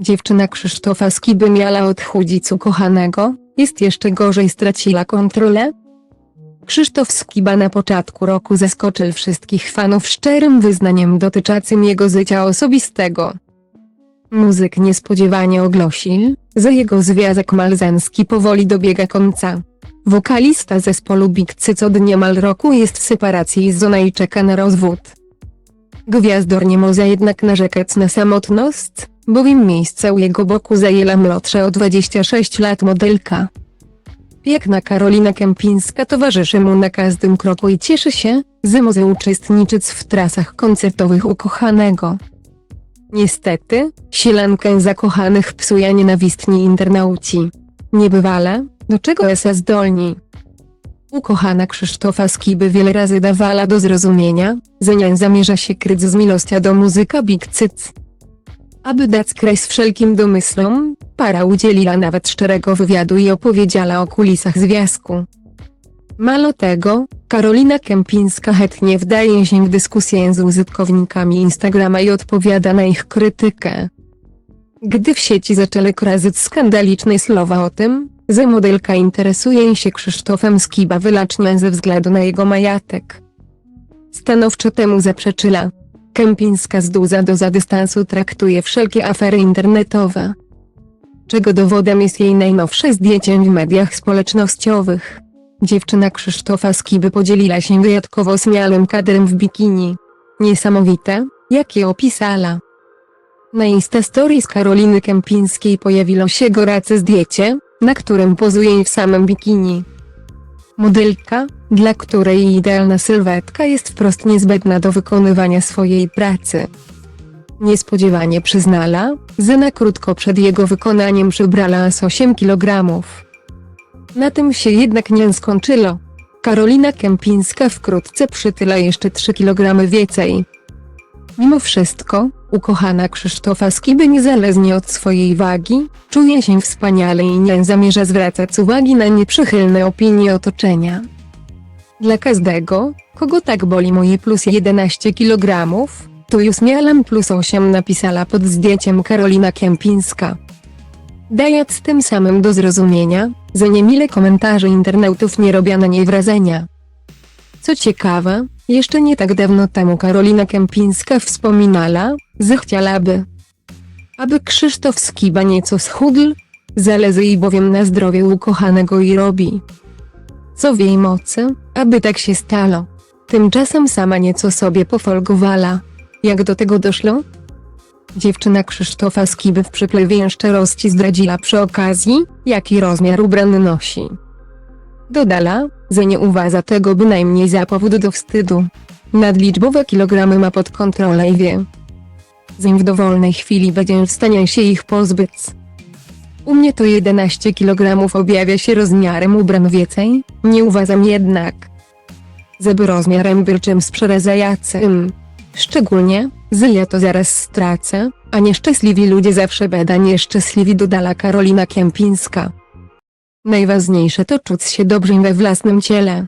Dziewczyna Krzysztofa Skiby miała odchudzić ukochanego, jest jeszcze gorzej straciła kontrolę? Krzysztof Skiba na początku roku zaskoczył wszystkich fanów szczerym wyznaniem dotyczącym jego życia osobistego. Muzyk niespodziewanie ogłosił, że jego związek małżeński powoli dobiega końca. Wokalista zespołu Big Cyc od niemal roku jest w separacji z żoną i czeka na rozwód. Gwiazdor nie może jednak narzekać na samotność, bowiem miejsce u jego boku zajęła młodsza o 26 lat modelka. Piękna Karolina Kępińska towarzyszy mu na każdym kroku i cieszy się, że może uczestniczyć w trasach koncertowych ukochanego. Niestety, sielankę zakochanych psuje nienawistni internauci. Niebywale, do czego esa zdolni. Ukochana Krzysztofa Skiby wiele razy dawała do zrozumienia, że nie zamierza się kryć z miłością do muzyka Big Cyc. Aby dać kres wszelkim domysłom, para udzieliła nawet szczerego wywiadu i opowiedziała o kulisach związku. Mało tego, Karolina Kępińska chętnie wdaje się w dyskusję z użytkownikami Instagrama i odpowiada na ich krytykę. Gdy w sieci zaczęły krążyć skandaliczne słowa o tym, że modelka interesuje się Krzysztofem Skiba wyłącznie ze względu na jego majatek. Stanowczo temu zaprzeczyła. Kępińska z duza do za dystansu traktuje wszelkie afery internetowe. Czego dowodem jest jej najnowsze zdjęcie w mediach społecznościowych. Dziewczyna Krzysztofa Skiby podzieliła się wyjątkowo śmiałym kadrem w bikini. Niesamowite, jakie opisala. Na Insta Stories Karoliny Kępińskiej pojawiło się gorące zdjęcie, na którym pozuje w samym bikini. Modelka, dla której idealna sylwetka jest wprost niezbędna do wykonywania swojej pracy. Niespodziewanie przyznala, że na krótko przed jego wykonaniem przybrała aż 8 kg. Na tym się jednak nie skończyło. Karolina Kępińska wkrótce przytyla jeszcze 3 kg więcej. Mimo wszystko, ukochana Krzysztofa Skiby niezależnie od swojej wagi, czuje się wspaniale i nie zamierza zwracać uwagi na nieprzychylne opinie otoczenia. Dla każdego, kogo tak boli moje plus 11 kg, to już miałam plus 8 napisała pod zdjęciem Karolina Kępińska. Dając tym samym do zrozumienia, że niemile komentarze internautów nie robią na niej wrażenia. Co ciekawe, jeszcze nie tak dawno temu Karolina Kępińska wspominała, że chciałaby, aby Krzysztof Skiba nieco schudł, zależy jej bowiem na zdrowiu ukochanego i robi. Co w jej mocy, aby tak się stało. Tymczasem sama nieco sobie pofolgowała. Jak do tego doszło? Dziewczyna Krzysztofa Skiby w przypływie szczerości zdradziła przy okazji, jaki rozmiar ubrany nosi. Dodala, że nie uważa tego bynajmniej za powód do wstydu. Nadliczbowe kilogramy ma pod kontrolą i wie, że w dowolnej chwili będzie w stanie się ich pozbyć. U mnie to 11 kg objawia się rozmiarem ubran więcej, nie uważam jednak, żeby rozmiarem był czymś przerażającym. Szczególnie, ja to zaraz stracę, a nieszczęśliwi ludzie zawsze będą nieszczęśliwi dodala Karolina Kępińska. Najważniejsze to czuć się dobrze we własnym ciele.